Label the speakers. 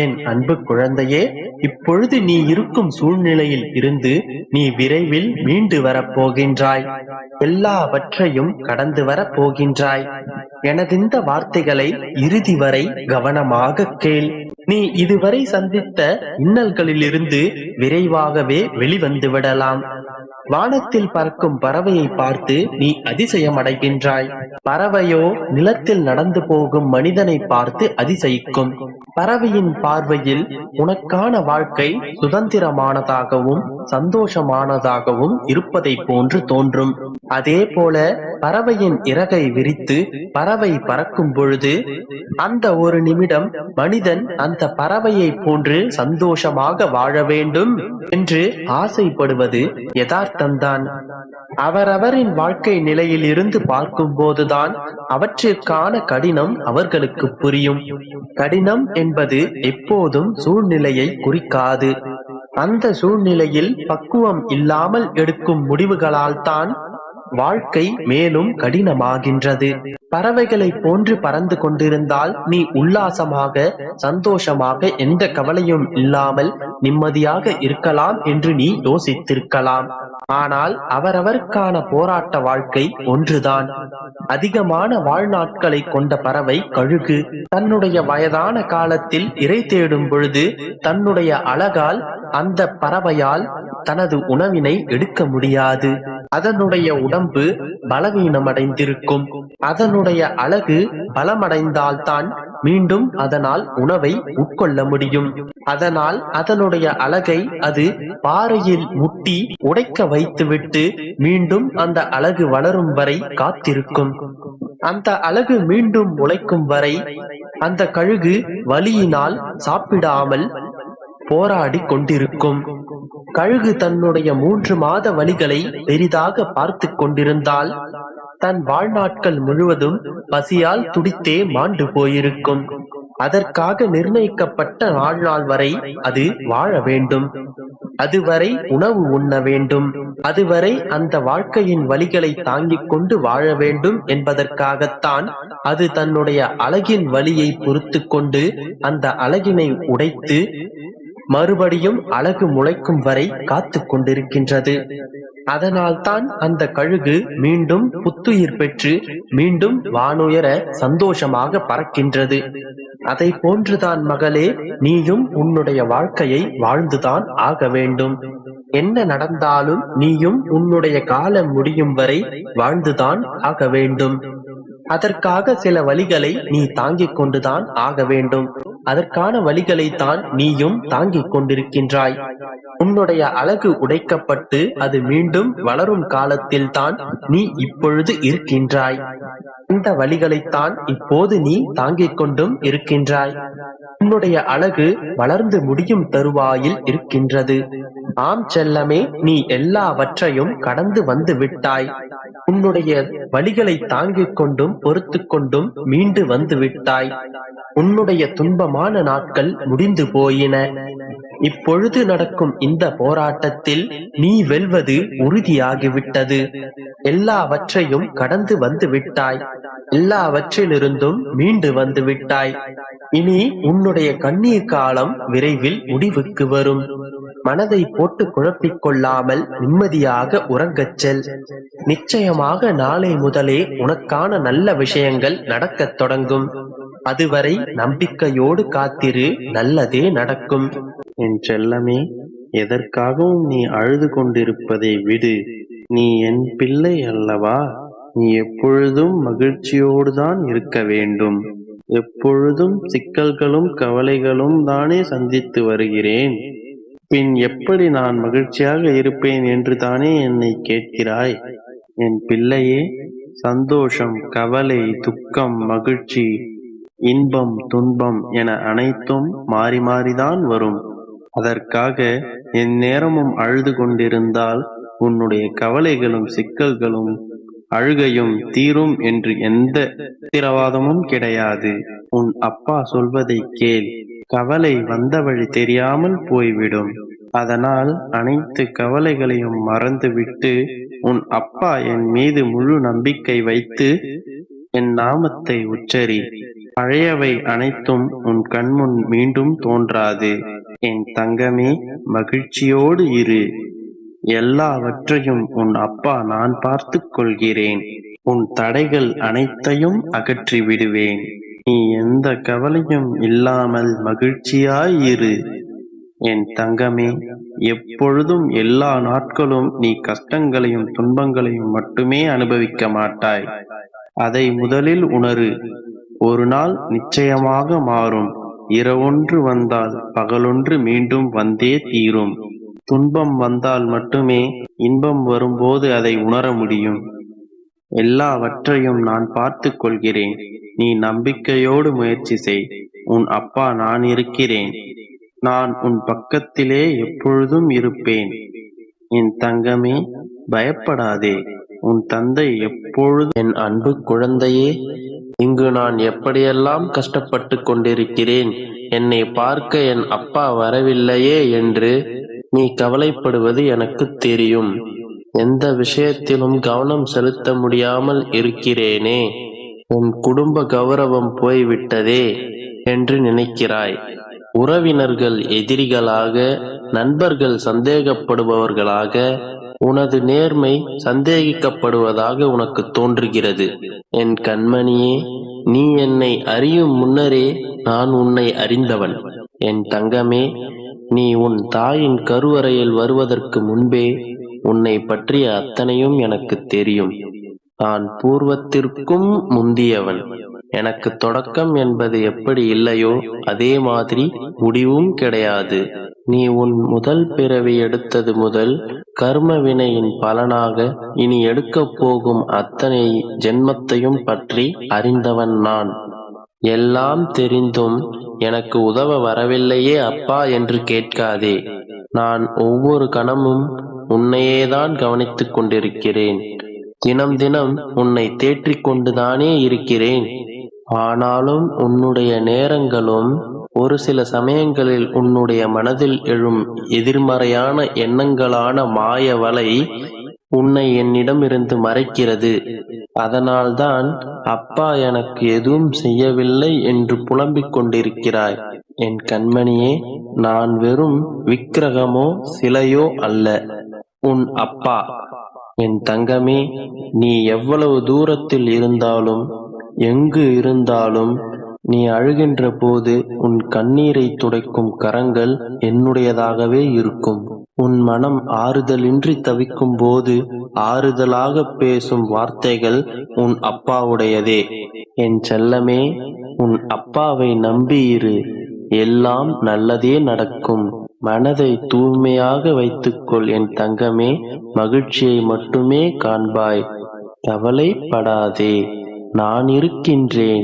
Speaker 1: என் அன்பு குழந்தையே இப்பொழுது நீ இருக்கும் சூழ்நிலையில் இருந்து நீ விரைவில் மீண்டு வரப் போகின்றாய் எல்லாவற்றையும் கடந்து வரப் போகின்றாய் எனதிந்த வார்த்தைகளை இறுதி வரை கவனமாக கேள். நீ இதுவரை சந்தித்த இன்னல்களிலிருந்து விரைவாகவே வெளிவந்து விடலாம். வானத்தில் பறக்கும் பறவையை பார்த்து நீ அதிசயம் அடைகின்றாய் பறவையோ நிலத்தில் நடந்து போகும் மனிதனை பார்த்து அதிசயிக்கும். பறவையின் பார்வையில் உனக்கான வாழ்க்கை சுதந்திரமானதாகவும் சந்தோஷமானதாகவும் இருப்பதை போன்று தோன்றும். அதே போல பறவையின் இறகை விரித்து பறவை பறக்கும் பொழுது அந்த ஒரு நிமிடம் மனிதன் அந்த பறவையை போன்று சந்தோஷமாக வாழ வேண்டும் என்று ஆசைப்படுவது யதார்த்தம்தான். அவரவரின் வாழ்க்கை நிலையில் இருந்து பார்க்கும் போதுதான் அவற்றிற்கான கடினம் அவர்களுக்கு புரியும். கடினம் என்பது எப்போதும் சூழ்நிலையை குறிக்காது. அந்த சூழ்நிலையில் பக்குவம் இல்லாமல் எடுக்கும் முடிவுகளால் தான் வாழ்க்கை மேலும் கடினமாகின்றது. பறவைகளை போன்று பறந்து கொண்டிருந்தால் நீ உல்லாசமாக சந்தோஷமாக எந்த கவலையும் இல்லாமல் நிம்மதியாக இருக்கலாம் என்று நீ யோசித்திருக்கலாம். ஆனால் அவரவருக்கான போராட்ட வாழ்க்கை ஒன்றுதான். அதிகமான வாழ்நாட்களை கொண்ட பறவை கழுகு. தன்னுடைய வயதான காலத்தில் இறை தேடும் பொழுது தன்னுடைய அழகால் அந்த பறவையால் தனது உணவினை எடுக்க முடியாது. அதனுடைய உடம்பு பலவீனமடைந்திருக்கும். அதனுடைய அழகு பலமடைந்தால்தான் மீண்டும் அதனால் உணவை உட்கொள்ள முடியும். அதனால் அதனுடைய அழகை அது பாறையில் முட்டி உடைக்க வைத்துவிட்டு மீண்டும் அந்த அழகு வளரும் வரை காத்திருக்கும். அந்த அழகு மீண்டும் உழைக்கும் வரை அந்த கழுகு வலியினால் சாப்பிடாமல் போராடி கொண்டிருக்கும். கழுகு தன்னுடைய மூன்று மாத வலிகளை பெரிதாக பார்த்து கொண்டிருந்தால் தன் வாழ்நாட்கள் முழுவதும் பசியால் துடித்தே மாண்டு போயிருக்கும். அதற்காக நிர்ணயிக்கப்பட்ட வாழ்நாள் வரை அது வாழ வேண்டும். அதுவரை உணவு உண்ண வேண்டும். அதுவரை அந்த வாழ்க்கையின் வழிகளை தாங்கிக் கொண்டு வாழ வேண்டும் என்பதற்காகத்தான் அது தன்னுடைய அழகின் வழியை பொறுத்து கொண்டு அந்த அழகினை உடைத்து மறுபடியும் அழகு முளைக்கும் வரை காத்து கொண்டிருக்கின்றது. அதனால்தான் அந்த கழுகு மீண்டும் புத்துயிர் பெற்று மீண்டும் வானுயர சந்தோஷமாக பறக்கின்றது. அதை போன்றுதான் மகளே நீயும் உன்னுடைய வாழ்க்கையை வாழ்ந்துதான் ஆக வேண்டும். என்ன நடந்தாலும் நீயும் உன்னுடைய காலம் முடியும் வரை வாழ்ந்துதான் ஆக வேண்டும். அதற்காக சில வழிகளை நீ தாங்கிக் கொண்டுதான் ஆக வேண்டும். அதற்கான வழிகளை தான் நீயும் தாங்கிக் கொண்டிருக்கின்றாய். உன்னுடைய அழகு உடைக்கப்பட்டு அது மீண்டும் வளரும் காலத்தில் தான் நீ இப்பொழுது இருக்கின்றாய். இந்த வழிகளைத்தான் இப்போது நீ தாங்கிக் கொண்டும் இருக்கின்றாய். உன்னுடைய அழகு வளர்ந்து முடியும் தருவாயில் இருக்கின்றது. ஆம் செல்லமே நீ எல்லாவற்றையும் கடந்து வந்து விட்டாய். உன்னுடைய வழிகளை தாங்கிக் கொண்டும் பொறுத்து கொண்டும் மீண்டு வந்து விட்டாய். உன்னுடைய துன்பமான நாட்கள் முடிந்து போயின. இப்பொழுது நடக்கும் இந்த போராட்டத்தில் நீ வெல்வது உறுதியாகிவிட்டது. எல்லாவற்றையும் கடந்து வந்து விட்டாய். எல்லாவற்றிலிருந்தும் மீண்டு வந்து விட்டாய். இனி உன்னுடைய கண்ணீர் காலம் விரைவில் முடிவுக்கு வரும். மனதை போட்டு குழப்பிக் கொள்ளாமல் நிம்மதியாக உறங்கச் செல். நிச்சயமாக நாளை முதலே உனக்கான நல்ல விஷயங்கள் நடக்கத் தொடங்கும். அதுவரை நம்பிக்கையோடு காத்திரு நல்லதே நடக்கும்.
Speaker 2: என் செல்லமே எதற்காகவும் நீ அழுது கொண்டிருப்பதை விடு. நீ என் பிள்ளை அல்லவா? நீ எப்பொழுதும் மகிழ்ச்சியோடு தான் இருக்க வேண்டும். எப்பொழுதும் சிக்கல்களும் கவலைகளும் தானே சந்தித்து வருகிறேன். பின் எப்படி நான் மகிழ்ச்சியாக இருப்பேன் என்று தானே என்னை கேட்கிறாய்? என் பிள்ளையே சந்தோஷம் கவலை துக்கம் மகிழ்ச்சி இன்பம் துன்பம் என அனைத்தும் மாறி மாறிதான் வரும். அதற்காக என் நேரமும் அழுது கொண்டிருந்தால் உன்னுடைய கவலைகளும் சிக்கல்களும் அழுகையும் தீரும் என்று எந்த உத்திரவாதமும் கிடையாது. உன் அப்பா சொல்வதை கேள். கவலை வந்த வழி தெரியாமல் போய்விடும். அதனால் அனைத்து கவலைகளையும் மறந்துவிட்டு உன் அப்பா என் மீது முழு நம்பிக்கை வைத்து என் நாமத்தை உச்சரி. பழையவை அனைத்தும் உன் கண்முன் மீண்டும் தோன்றாது. என் தங்கமே மகிழ்ச்சியோடு இரு. எல்லாவற்றையும் உன் அப்பா நான் பார்த்து கொள்கிறேன். உன் தடைகள் அனைத்தையும் அகற்றி விடுவேன் நீ எந்த கவலையும் இல்லாமல் மகிழ்ச்சியாய் இரு. என் தங்கமே எப்பொழுதும் எல்லா நாட்களும் நீ கஷ்டங்களையும் துன்பங்களையும் மட்டுமே அனுபவிக்க மாட்டாய். அதை முதலில் உணரு. ஒரு நாள் நிச்சயமாக மாறும். இரவொன்று வந்தால் பகலொன்று மீண்டும் வந்தே தீரும். துன்பம் வந்தால் மட்டுமே இன்பம் வரும்போது அதை உணர முடியும். எல்லாவற்றையும் நான் பார்த்துக் கொள்கிறேன். நீ நம்பிக்கையோடு முயற்சி செய். உன் அப்பா நான் இருக்கிறேன். நான் உன் பக்கத்திலே எப்பொழுதும் இருப்பேன். என் தங்கமே பயப்படாதே. உன் தந்தை எப்பொழுதும்
Speaker 1: என் அன்பு குழந்தையே இங்கு நான் எப்படியெல்லாம் கஷ்டப்பட்டு கொண்டிருக்கிறேன் என்னை பார்க்க என் அப்பா வரவில்லையே என்று நீ கவலைப்படுவது எனக்கு தெரியும். எந்த விஷயத்திலும் கவனம் செலுத்த முடியாமல் இருக்கிறேனே. உன் குடும்ப கௌரவம் போய்விட்டதே என்று நினைக்கிறாய். உறவினர்கள் எதிரிகளாக நண்பர்கள் சந்தேகப்படுபவர்களாக உனது நேர்மை சந்தேகிக்கப்படுவதாக உனக்கு தோன்றுகிறது. என் கண்மணியே நீ என்னை அறியும் முன்னரே நான் உன்னை அறிந்தவன். என் தங்கமே நீ உன் தாயின் கருவறையில் வருவதற்கு முன்பே உன்னை பற்றிய அத்தனையும் எனக்கு தெரியும். நான் பூர்வத்திற்கும் முந்தியவன். எனக்கு தொடக்கம் என்பது எப்படி இல்லையோ அதே மாதிரி முடிவும் கிடையாது. நீ உன் முதல் பிறவி எடுத்தது முதல் கர்ம வினையின் பலனாக இனி எடுக்கப் போகும் அத்தனை ஜென்மத்தையும் பற்றி அறிந்தவன் நான். எல்லாம் தெரிந்தும் எனக்கு உதவ வரவில்லையே அப்பா என்று கேட்காதே. நான் ஒவ்வொரு கணமும் உன்னையேதான் கவனித்துக் கொண்டிருக்கிறேன். தினம் தினம் உன்னை தேற்றிக் கொண்டுதானே இருக்கிறேன். ஆனாலும் உன்னுடைய நேரங்களும் ஒரு சில சமயங்களில் உன்னுடைய மனதில் எழும் எதிர்மறையான எண்ணங்களான மாய வலை உன்னை என்னிடமிருந்து மறைக்கிறது. அதனால்தான் அப்பா எனக்கு எதுவும் செய்யவில்லை என்று புலம்பிக் கொண்டிருக்கிறாய். என் கண்மணியே நான் வெறும் விக்கிரகமோ சிலையோ அல்ல. உன் அப்பா. என் தங்கமே நீ எவ்வளவு தூரத்தில் இருந்தாலும் எங்கு இருந்தாலும் நீ அழுகின்ற போது உன் கண்ணீரை துடைக்கும் கரங்கள் என்னுடையதாகவே இருக்கும். உன் மனம் ஆறுதலின்றி தவிக்கும் போது ஆறுதலாக பேசும் வார்த்தைகள் உன் அப்பாவுடையதே. என் செல்லமே உன் அப்பாவை நம்பியிரு. எல்லாம் நல்லதே நடக்கும். மனதை தூய்மையாக வைத்துக்கொள் என் தங்கமே மகிழ்ச்சியை மட்டுமே காண்பாய். கவலைப்படாதே நான் இருக்கின்றேன்.